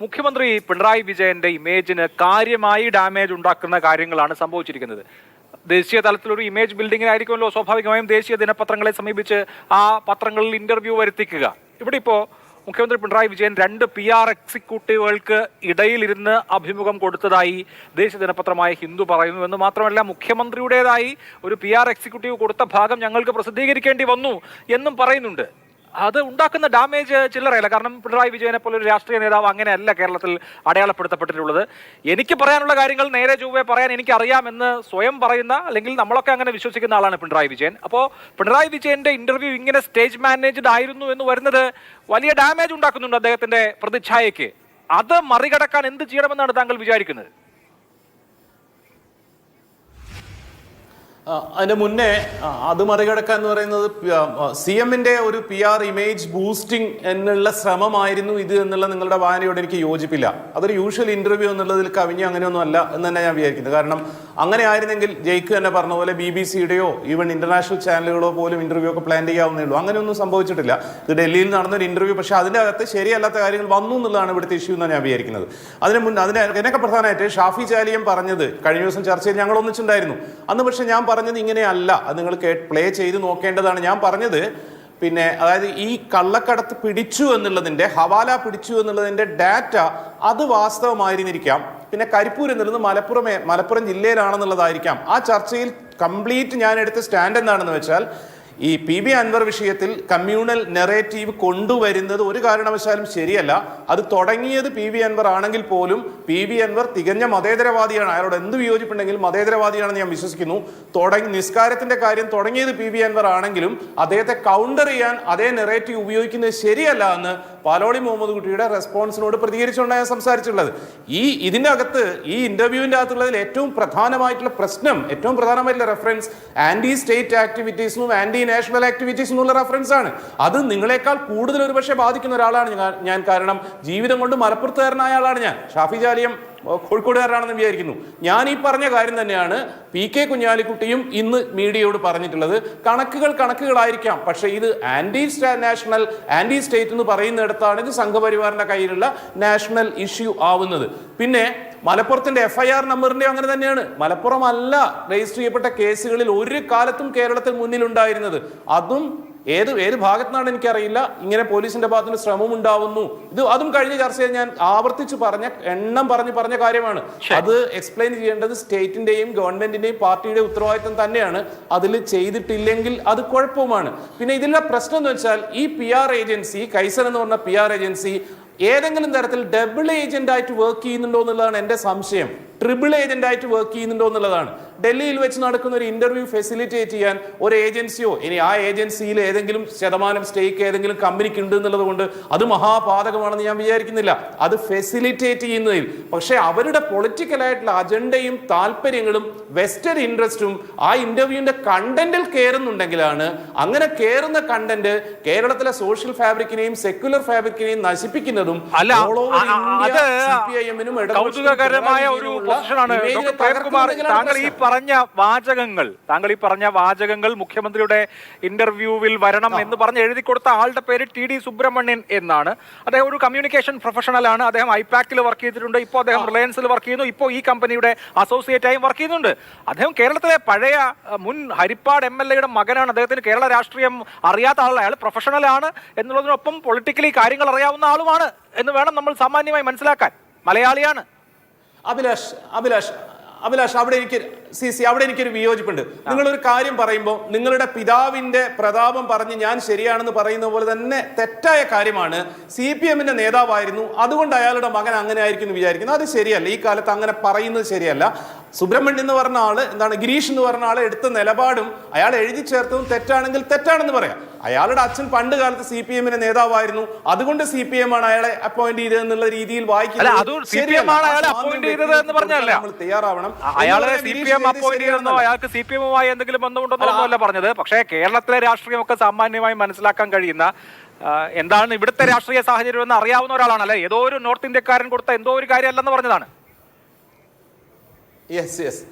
മുഖ്യമന്ത്രി പിണറായി വിജയന്റെ ഇമേജിന് കാര്യമായി ഡാമേജ് ഉണ്ടാക്കുന്ന കാര്യങ്ങളാണ് സംഭവിച്ചിരിക്കുന്നത്. ദേശീയ തലത്തിലൊരു ഇമേജ് ബിൽഡിങ്ങിനായിരിക്കുമല്ലോ സ്വാഭാവികമായും ദേശീയ ദിനപത്രങ്ങളെ സമീപിച്ച് ആ പത്രങ്ങളിൽ ഇന്റർവ്യൂ വരുത്തിക്കുക. ഇവിടെ ഇപ്പോ മുഖ്യമന്ത്രി പിണറായി വിജയൻ രണ്ട് പി ആർ എക്സിക്യൂട്ടീവുകൾക്ക് ഇടയിലിരുന്ന് അഭിമുഖം കൊടുത്തതായി ദേശീയ ദിനപത്രമായ ഹിന്ദു പറയുന്നു. എന്ന് മാത്രമല്ല മുഖ്യമന്ത്രിയുടേതായി ഒരു പി ആർ എക്സിക്യൂട്ടീവ് കൊടുത്ത ഭാഗം ഞങ്ങൾക്ക് പ്രസിദ്ധീകരിക്കേണ്ടി വന്നു എന്നും പറയുന്നുണ്ട്. അത് ഉണ്ടാക്കുന്ന ഡാമേജ് ചില്ലറയല്ല. കാരണം പിണറായി വിജയനെ പോലെ ഒരു രാഷ്ട്രീയ നേതാവ് അങ്ങനെയല്ല കേരളത്തിൽ അടയാളപ്പെടുത്തപ്പെട്ടിട്ടുള്ളത്. എനിക്ക് പറയാനുള്ള കാര്യങ്ങൾ നേരെ ചൊവ്വെ പറയാൻ എനിക്ക് അറിയാമെന്ന് സ്വയം പറയുന്ന അല്ലെങ്കിൽ നമ്മളൊക്കെ അങ്ങനെ വിശ്വസിക്കുന്ന ആളാണ് പിണറായി വിജയൻ. അപ്പോൾ പിണറായി വിജയന്റെ ഇന്റർവ്യൂ ഇങ്ങനെ സ്റ്റേജ് മാനേജ്ഡ് ആയിരുന്നു എന്ന് വരുന്നത് വലിയ ഡാമേജ് ഉണ്ടാക്കുന്നുണ്ട് അദ്ദേഹത്തിന്റെ പ്രതിച്ഛായയ്ക്ക്. അത് മറികടക്കാൻ എന്ത് ചെയ്യണമെന്നാണ് താങ്കൾ വിചാരിക്കുന്നത്? ആ, അതിന്റെ മുന്നേ അത് മറികടക്കാൻ എന്ന് പറയുന്നത് സി എമ്മിന്റെ ഒരു പി ആർ ഇമേജ് ബൂസ്റ്റിംഗ് എന്നുള്ള ശ്രമമായിരുന്നു ഇത് എന്നുള്ള നിങ്ങളുടെ വായനയോട് എനിക്ക് യോജിപ്പില്ല. അതൊരു യൂഷ്വൽ ഇന്റർവ്യൂ എന്നുള്ളതിൽ കവിഞ്ഞ് അങ്ങനെയൊന്നും അല്ല എന്ന് തന്നെ ഞാൻ വിചാരിക്കുന്നത് കാരണം അങ്ങനെ ആയിരുന്നെങ്കിൽ ജയ്ക്ക് തന്നെ പറഞ്ഞ പോലെ ബി ബി സിയുടെയോ ഈവൻ ഇന്റർനാഷണൽ ചാനലുകളോ പോലും ഇന്റർവ്യൂ ഒക്കെ പ്ലാൻ ചെയ്യാവുന്നേ ഉള്ളൂ അങ്ങനെയൊന്നും സംഭവിച്ചിട്ടില്ല. ഇത് ഡൽഹിയിൽ നടന്നൊരു ഇന്റർവ്യൂ പക്ഷേ അതിന്റെ അകത്ത് ശരിയല്ലാത്ത കാര്യങ്ങൾ വന്നു എന്നുള്ളതാണ് ഇവിടുത്തെ ഇഷ്യൂ എന്നാണ് ഞാൻ വിചാരിക്കുന്നത്. അതിന് മുൻ അതിന് എന്നൊക്കെ പ്രധാനമായിട്ട് ഷാഫി ചാലിയം പറഞ്ഞത് കഴിഞ്ഞ ദിവസം ചർച്ചയിൽ ഞങ്ങൾ ഒന്നിച്ചുണ്ടായിരുന്നു അന്ന് പക്ഷേ ഞാൻ പറഞ്ഞത് ഇങ്ങനെയല്ല. അത് നിങ്ങൾ പ്ലേ ചെയ്ത് നോക്കേണ്ടതാണ്. ഞാൻ പറഞ്ഞത് പിന്നെ അതായത് ഈ കള്ളക്കടത്ത് പിടിച്ചു എന്നുള്ളതിന്റെ ഹവാല പിടിച്ചു എന്നുള്ളതിന്റെ ഡാറ്റ അത് വാസ്തവമായിരുന്നിരിക്കാം. പിന്നെ കരിപ്പൂർ എന്നുള്ളത് മലപ്പുറം മലപ്പുറം ജില്ലയിലാണെന്നുള്ളതായിരിക്കാം. ആ ചർച്ചയിൽ കംപ്ലീറ്റ് ഞാൻ എടുത്ത സ്റ്റാൻഡ് എന്താണെന്ന് വെച്ചാൽ ഈ പി ബി അൻവർ വിഷയത്തിൽ കമ്മ്യൂണൽ നെറേറ്റീവ് കൊണ്ടുവരുന്നത് ഒരു കാരണവശാലും ശരിയല്ല. അത് തുടങ്ങിയത് പി വി അൻവർ ആണെങ്കിൽ പോലും പി വി അൻവർ തികഞ്ഞ മതേതരവാദിയാണ്. അയാളോട് എന്ത് വിയോജിപ്പുണ്ടെങ്കിലും മതേതരവാദിയാണെന്ന് ഞാൻ വിശ്വസിക്കുന്നു. തുടങ്ങി നിസ്കാരത്തിന്റെ കാര്യം തുടങ്ങിയത് പി വി അൻവർ ആണെങ്കിലും അദ്ദേഹത്തെ കൗണ്ടർ ചെയ്യാൻ അതേ നെറേറ്റീവ് ഉപയോഗിക്കുന്നത് ശരിയല്ല എന്ന് പാലോളി മുഹമ്മദ് കുട്ടിയുടെ റെസ്പോൺസിനോട് പ്രതികരിച്ചുകൊണ്ടാണ് ഞാൻ സംസാരിച്ചിട്ടുള്ളത്. ഈ ഇതിന്റെ അകത്ത് ഈ ഇന്റർവ്യൂവിന്റെ അകത്തുള്ളതിൽ ഏറ്റവും പ്രധാനമായിട്ടുള്ള പ്രശ്നം ഏറ്റവും പ്രധാനമായിട്ടുള്ള റെഫറൻസ് ആന്റി സ്റ്റേറ്റ് ആക്ടിവിറ്റീസിനും ആന്റി നാഷണൽ ആക്ടിവിറ്റീസ് എന്നുള്ള റെഫറൻസ് ആണ്. അത് നിങ്ങളെക്കാൾ കൂടുതൽ ഒരുപക്ഷെ ബാധിക്കുന്ന ഒരാളാണ് ഞാൻ- കാരണം ജീവിതം കൊണ്ട് മലപ്പുറത്തുകാരനായ ആളാണ് ഞാൻ. ഷാഫി ജാലിയം കോഴിക്കോടുകാരനാണെന്ന് വിചാരിക്കുന്നു. ഞാൻ ഈ പറഞ്ഞ കാര്യം തന്നെയാണ് പി കെ കുഞ്ഞാലിക്കുട്ടിയും ഇന്ന് മീഡിയയോട് പറഞ്ഞിട്ടുള്ളത്. കണക്കുകൾ കണക്കുകളായിരിക്കാം. പക്ഷേ ഇത് ആന്റി നാഷണൽ ആന്റി സ്റ്റേറ്റ് എന്ന് പറയുന്നിടത്താണ് ഇത് സംഘപരിവാറിന്റെ കയ്യിലുള്ള നാഷണൽ ഇഷ്യൂ ആവുന്നത്. പിന്നെ മലപ്പുറത്തിന്റെ എഫ് ഐ ആർ നമ്പറിന്റെ അങ്ങനെ തന്നെയാണ്. മലപ്പുറം അല്ല രജിസ്റ്റർ ചെയ്യപ്പെട്ട കേസുകളിൽ ഒരു കാലത്തും കേരളത്തിൽ മുന്നിലുണ്ടായിരുന്നത്. അതും ഏത് ഏത് ഭാഗത്തുനിന്നാണ് എനിക്കറിയില്ല. ഇങ്ങനെ പോലീസിന്റെ ഭാഗത്തുനിന്ന് ശ്രമം ഉണ്ടാവുന്നു. ഇത് അതും കഴിഞ്ഞ ചർച്ചയിൽ ഞാൻ ആവർത്തിച്ച് പറഞ്ഞ എണ്ണം പറഞ്ഞ് പറഞ്ഞ കാര്യമാണ്. അത് എക്സ്പ്ലെയിൻ ചെയ്യേണ്ടത് സ്റ്റേറ്റിന്റെയും ഗവൺമെന്റിന്റെയും പാർട്ടിയുടെ ഉത്തരവാദിത്തം തന്നെയാണ്. അതിൽ ചെയ്തിട്ടില്ലെങ്കിൽ അത് കുഴപ്പവുമാണ്. പിന്നെ ഇതിലെ പ്രശ്നം എന്ന് വെച്ചാൽ ഈ പി ആർ ഏജൻസി കൈസൻ എന്ന് പറഞ്ഞ പി ആർ ഏജൻസി ഏതെങ്കിലും തരത്തിൽ ഡബിൾ ഏജന്റ് ആയിട്ട് വർക്ക് ചെയ്യുന്നുണ്ടോ എന്നുള്ളതാണ് എന്റെ സംശയം. ട്രിപ്പിൾ ഏജന്റ് ആയിട്ട് വർക്ക് ചെയ്യുന്നുണ്ടോ എന്നുള്ളതാണ്. ഡൽഹിയിൽ വെച്ച് നടക്കുന്ന ഒരു ഇന്റർവ്യൂ ഫെസിലിറ്റേറ്റ് ചെയ്യാൻ ഒരു ഏജൻസിയോ ഇനി ആ ഏജൻസിയിൽ ഏതെങ്കിലും ശതമാനം സ്റ്റേക്ക് ഏതെങ്കിലും കമ്പനിക്ക് ഉണ്ട് എന്നുള്ളത് കൊണ്ട് അത് മഹാപാതകമാണെന്ന് ഞാൻ വിചാരിക്കുന്നില്ല. അത് ഫെസിലിറ്റേറ്റ് ചെയ്യുന്നതിൽ. പക്ഷേ അവരുടെ പൊളിറ്റിക്കലായിട്ടുള്ള അജണ്ടയും താല്പര്യങ്ങളും വെസ്റ്റേൺ ഇൻട്രസ്റ്റും ആ ഇന്റർവ്യൂവിന്റെ കണ്ടന്റിൽ കയറുന്നുണ്ടെങ്കിലാണ് അങ്ങനെ കയറുന്ന കണ്ടന്റ് കേരളത്തിലെ സോഷ്യൽ ഫാബ്രിക്കിനെയും സെക്യുലർ ഫാബ്രിക്കിനെയും നശിപ്പിക്കുന്നതും അല്ല ഒരു പൊസിഷനാണ് ഡോക്ടർ പ്രേംകുമാർ താങ്കൾ ഈ പറഞ്ഞ വാചകങ്ങൾ താങ്കൾ ഈ പറഞ്ഞ വാചകങ്ങൾ മുഖ്യമന്ത്രിയുടെ ഇന്റർവ്യൂവിൽ വരണം എന്ന് പറഞ്ഞ് എഴുതി കൊടുത്ത ആളുടെ പേര് ടി ഡി സുബ്രഹ്മണ്യൻ എന്നാണ്. അദ്ദേഹം ഒരു കമ്മ്യൂണിക്കേഷൻ പ്രൊഫഷണൽ ആണ്. അദ്ദേഹം ഐപാക്കിൽ വർക്ക് ചെയ്തിട്ടുണ്ട്. ഇപ്പോൾ അദ്ദേഹം റിലയൻസിൽ വർക്ക് ചെയ്യുന്നു. ഇപ്പോൾ ഈ കമ്പനിയുടെ അസോസിയേറ്റ് ആയും വർക്ക് ചെയ്യുന്നുണ്ട്. അദ്ദേഹം കേരളത്തിലെ പഴയ മുൻ ഹരിപ്പാട് എം എൽ എയുടെ മകനാണ്. അദ്ദേഹത്തിന് കേരള രാഷ്ട്രീയം അറിയാത്ത ആളല്ല. അയാൾ പ്രൊഫഷണൽ ആണ് എന്നുള്ളതിനൊപ്പം പൊളിറ്റിക്കലി കാര്യങ്ങൾ അറിയാവുന്ന ആളുമാണ് എന്ന് വേണം നമ്മൾ സാമാന്യമായി മനസ്സിലാക്കാൻ. മലയാളിയാണ്. അഭിലാഷ് അഭിലാഷ് അഭിലാഷ് അവിടെ എനിക്ക് സി സി അവിടെ എനിക്കൊരു വിയോജിപ്പുണ്ട്. നിങ്ങളൊരു കാര്യം പറയുമ്പോൾ നിങ്ങളുടെ പിതാവിന്റെ പ്രതാപം പറഞ്ഞ് ഞാൻ ശരിയാണെന്ന് പറയുന്ന പോലെ തന്നെ തെറ്റായ കാര്യമാണ്. സി പി എമ്മിന്റെ നേതാവായിരുന്നു. അതുകൊണ്ട് അയാളുടെ മകൻ അങ്ങനെ ആയിരിക്കും എന്ന് വിചാരിക്കുന്നത് അത് ശരിയല്ല. ഈ കാലത്ത് അങ്ങനെ പറയുന്നത് ശരിയല്ല. സുബ്രഹ്മണ്യൻ എന്ന് പറഞ്ഞ ആൾ എന്താണ് ഗിരീഷ് എന്ന് പറഞ്ഞ ആളെ എടുത്ത നിലപാടും അയാൾ എഴുതി ചേർത്തതും തെറ്റാണെങ്കിൽ തെറ്റാണെന്ന് പറയാം. അയാളുടെ അച്ഛൻ പണ്ട് കാലത്ത് സി പി എമ്മിന്റെ നേതാവായിരുന്നു. അതുകൊണ്ട് സി പി എം ആണ് അയാളെ അപ്പോയിന്റ് ചെയ്തത് എന്നുള്ള രീതിയിൽ നമ്മൾ തയ്യാറാവണം. അയാളെ എന്ന് സി പി എം അപ്പോയിന്റ് അയാൾക്ക് സി പി എമ്മുമായി എന്തെങ്കിലും ബന്ധമുണ്ടെന്നോ അല്ല. പറഞ്ഞത്. പക്ഷേ കേരളത്തിലെ രാഷ്ട്രീയമൊക്കെ സാമാന്യമായി മനസ്സിലാക്കാൻ കഴിയുന്ന എന്താണ് ഇവിടുത്തെ രാഷ്ട്രീയ സാഹചര്യം എന്ന് അറിയാവുന്ന ഒരാളാണ്. അല്ലെ? ഏതോ ഒരു നോർത്ത് ഇന്ത്യക്കാരൻ കൊടുത്ത എന്തോ ഒരു കാര്യമല്ലെന്ന് പറഞ്ഞതാണ്. യെസ് യെസ്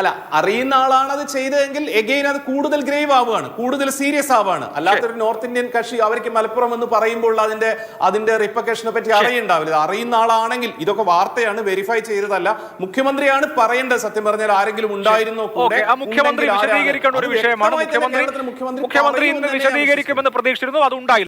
അല്ല അറിയുന്ന ആളാണ് അത് ചെയ്തതെങ്കിൽ എഗെയിൻ അത് കൂടുതൽ ഗ്രേവ് ആവുകയാണ് കൂടുതൽ സീരിയസ് ആവുകയാണ്. അല്ലാത്തൊരു നോർത്ത് ഇന്ത്യൻ കക്ഷി അവർക്ക് മലപ്പുറം എന്ന് പറയുമ്പോൾ അതിന്റെ അതിന്റെ റിപ്പക്കേഷനെ പറ്റി അറിയുണ്ടാവില്ല. അറിയുന്ന ആളാണെങ്കിൽ ഇതൊക്കെ വാർത്തയാണ് വെരിഫൈ ചെയ്തതല്ല. മുഖ്യമന്ത്രിയാണ് പറയേണ്ടത് സത്യം പറഞ്ഞാൽ ആരെങ്കിലും ഉണ്ടായിരുന്നോ മുഖ്യമന്ത്രി? വിശദീകരിക്കേണ്ട ഒരു വിഷയമാണ്. മുഖ്യമന്ത്രി കേരളത്തിലെ മുഖ്യമന്ത്രി മുഖ്യമന്ത്രി ഇന്ന് വിശദീകരിക്കുമെന്ന് പ്രതീക്ഷിച്ചിരുന്നു അത് ഉണ്ടായില്ല.